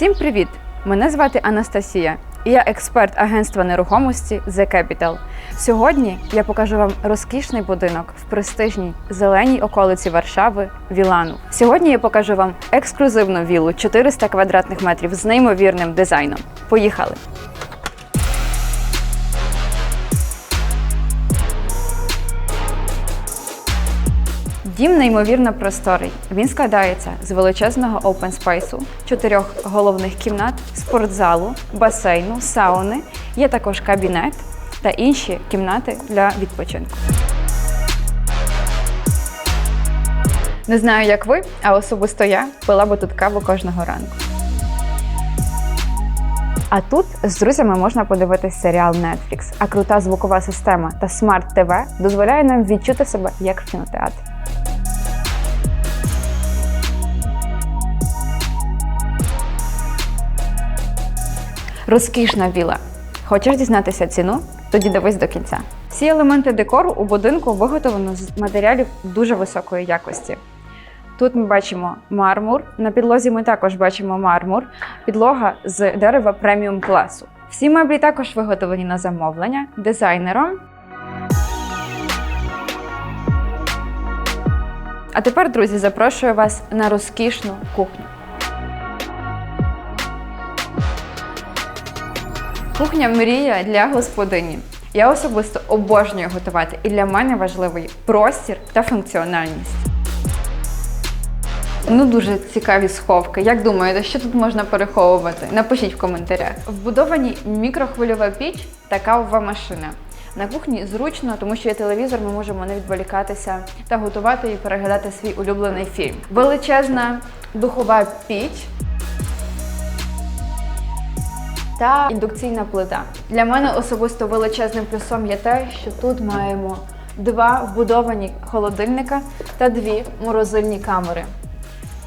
Всім привіт! Мене звати Анастасія, і я експерт агентства нерухомості The Capital. Сьогодні я покажу вам розкішний будинок в престижній зеленій околиці Варшави Вілану. Сьогодні я покажу вам ексклюзивну віллу 400 квадратних метрів з неймовірним дизайном. Поїхали! Дім неймовірно просторий. Він складається з величезного open space, чотирьох головних кімнат, спортзалу, басейну, сауни. Є також кабінет та інші кімнати для відпочинку. Не знаю, як ви, а особисто я пила би тут каву кожного ранку. А тут з друзями можна подивитись серіал Netflix, а крута звукова система та смарт ТВ дозволяє нам відчути себе як в кінотеатрі. Розкішна віла. Хочеш дізнатися ціну? Тоді дивись до кінця. Всі елементи декору у будинку виготовлено з матеріалів дуже високої якості. Тут ми бачимо мармур. На підлозі ми також бачимо мармур, підлога з дерева преміум класу. Всі меблі також виготовлені на замовлення дизайнером. А тепер, друзі, запрошую вас на розкішну кухню. Кухня мрія для господині. Я особисто обожнюю готувати, і для мене важливий простір та функціональність. Ну, дуже цікаві сховки. Як думаєте, що тут можна переховувати? Напишіть в коментарях. Вбудовані мікрохвильова піч та кавова машина. На кухні зручно, тому що є телевізор, ми можемо не відволікатися та готувати і переглядати свій улюблений фільм. Величезна духова піч та індукційна плита. Для мене особисто величезним плюсом є те, що тут маємо два вбудовані холодильника та дві морозильні камери.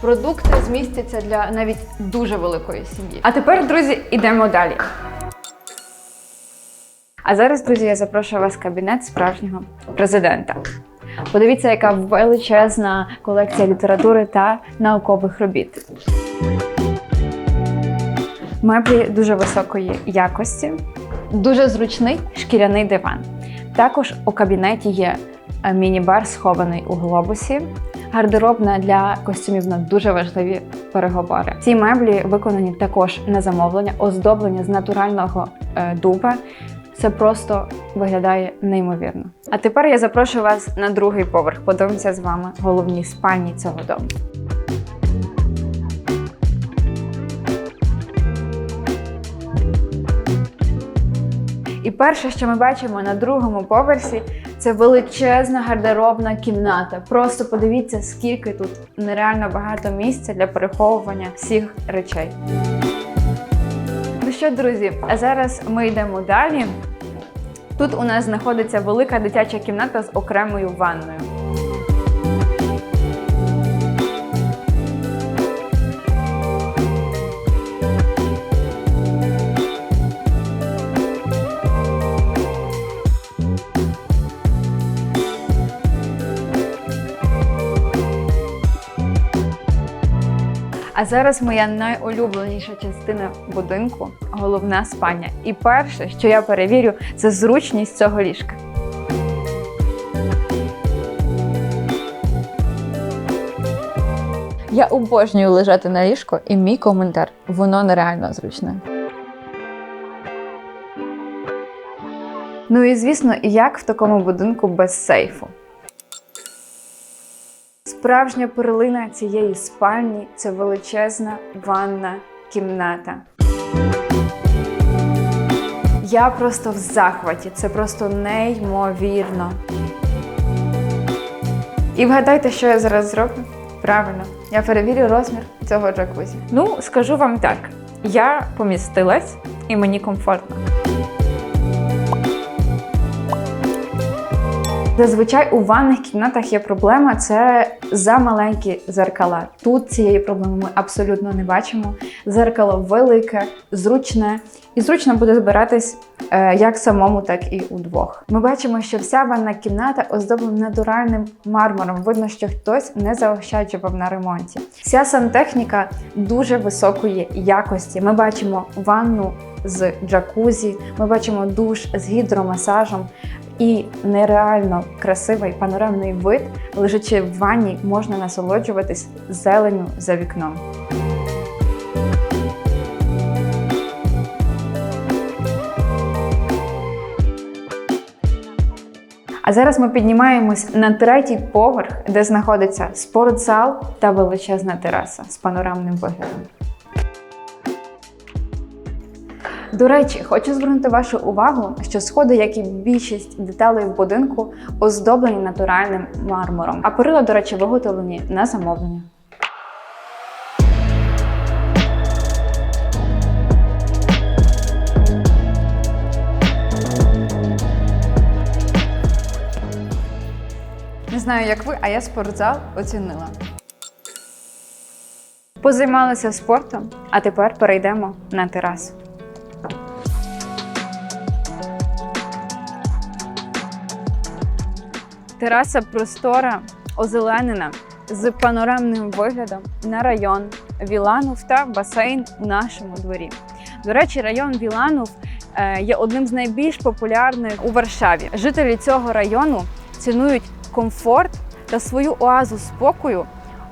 Продукти змістяться для навіть дуже великої сім'ї. А тепер, друзі, йдемо далі. А зараз, друзі, я запрошую вас в кабінет справжнього президента. Подивіться, яка величезна колекція літератури та наукових робіт. Меблі дуже високої якості, дуже зручний шкіряний диван. Також у кабінеті є е, міні-бар, схований у глобусі, гардеробна для костюмів на дуже важливі переговори. Ці меблі виконані також на замовлення, оздоблення з натурального е, дуба. Це просто виглядає неймовірно. А тепер я запрошую вас на другий поверх. Подивимося з вами головні спальні цього дому. Перше, що ми бачимо на другому поверсі, це величезна гардеробна кімната. Просто подивіться, скільки тут нереально багато місця для переховування всіх речей. Ну що, друзі, а зараз ми йдемо далі. Тут у нас знаходиться велика дитяча кімната з окремою ванною. А зараз моя найулюбленіша частина будинку головна спальня. І перше, що я перевірю, це зручність цього ліжка. Я обожнюю лежати на ліжку, і мій коментар воно нереально зручне. Ну і звісно, як в такому будинку без сейфу. Справжня перлина цієї спальні це величезна ванна кімната. Я просто в захваті, це просто неймовірно. І вгадайте, що я зараз зроблю? Правильно, я перевірю розмір цього джакузі. Ну, скажу вам так: я помістилась і мені комфортно. Зазвичай у ванних кімнатах є проблема це замаленькі зеркала. Тут цієї проблеми ми абсолютно не бачимо. Зеркало велике, зручне і зручно буде збиратись е, як самому, так і удвох. Ми бачимо, що вся ванна кімната оздоблена натуральним мармуром. Видно, що хтось не заощаджував на ремонті. Вся сантехніка дуже високої якості. Ми бачимо ванну з джакузі, ми бачимо душ з гідромасажем. І нереально красивий панорамний вид, лежачи в ванні, можна насолоджуватись зеленю за вікном. А зараз ми піднімаємось на третій поверх, де знаходиться спортзал та величезна тераса з панорамним виглядом. До речі, хочу звернути вашу увагу, що сходи, як і більшість деталей в будинку, оздоблені натуральним мармуром. А перила, до речі, виготовлені на замовлення. Не знаю, як ви, а я спортзал оцінила. Позаймалися спортом, а тепер перейдемо на терасу. Тераса простора, озеленена з панорамним виглядом на район Віланов та басейн у нашому дворі. До речі, район Віланов е, є одним з найбільш популярних у Варшаві. Жителі цього району цінують комфорт та свою оазу спокою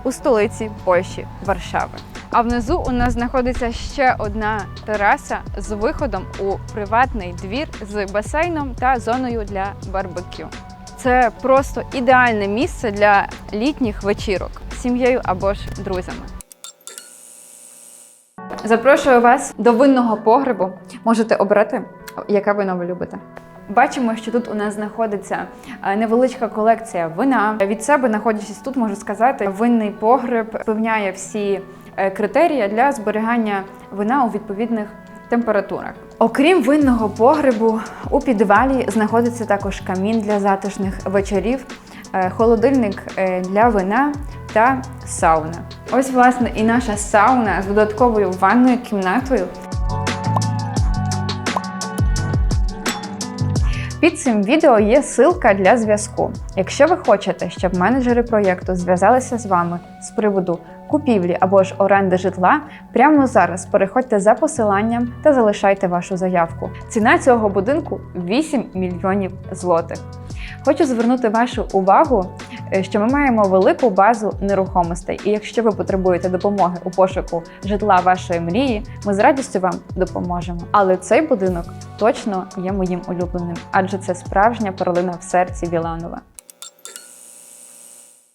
у столиці Польщі Варшави. А внизу у нас знаходиться ще одна тераса з виходом у приватний двір з басейном та зоною для барбекю. Це просто ідеальне місце для літніх вечірок з сім'єю або ж друзями. Запрошую вас до винного погребу. Можете обрати, яке вино ви любите. Бачимо, що тут у нас знаходиться е, невеличка колекція вина. Від себе, знаходячись тут, можу сказати, винний погреб певняє всі е, критерії для зберігання вина у відповідних температурах. Окрім винного погребу, у підвалі знаходиться також камін для затишних вечорів, е, холодильник е, для вина та сауна. Ось, власне, і наша сауна з додатковою ванною кімнатою. Під цим відео є ссылка для зв'язку. Якщо ви хочете, щоб менеджери проєкту зв'язалися з вами з приводу купівлі або ж оренди житла, прямо зараз переходьте за посиланням та залишайте вашу заявку. Ціна цього будинку 8 мільйонів злотих. Хочу звернути вашу увагу, е, що ми маємо велику базу нерухомостей, і якщо ви потребуєте допомоги у пошуку житла вашої мрії, ми з радістю вам допоможемо. Але цей будинок точно є моїм улюбленим, адже це справжня перлина в серці Віланова.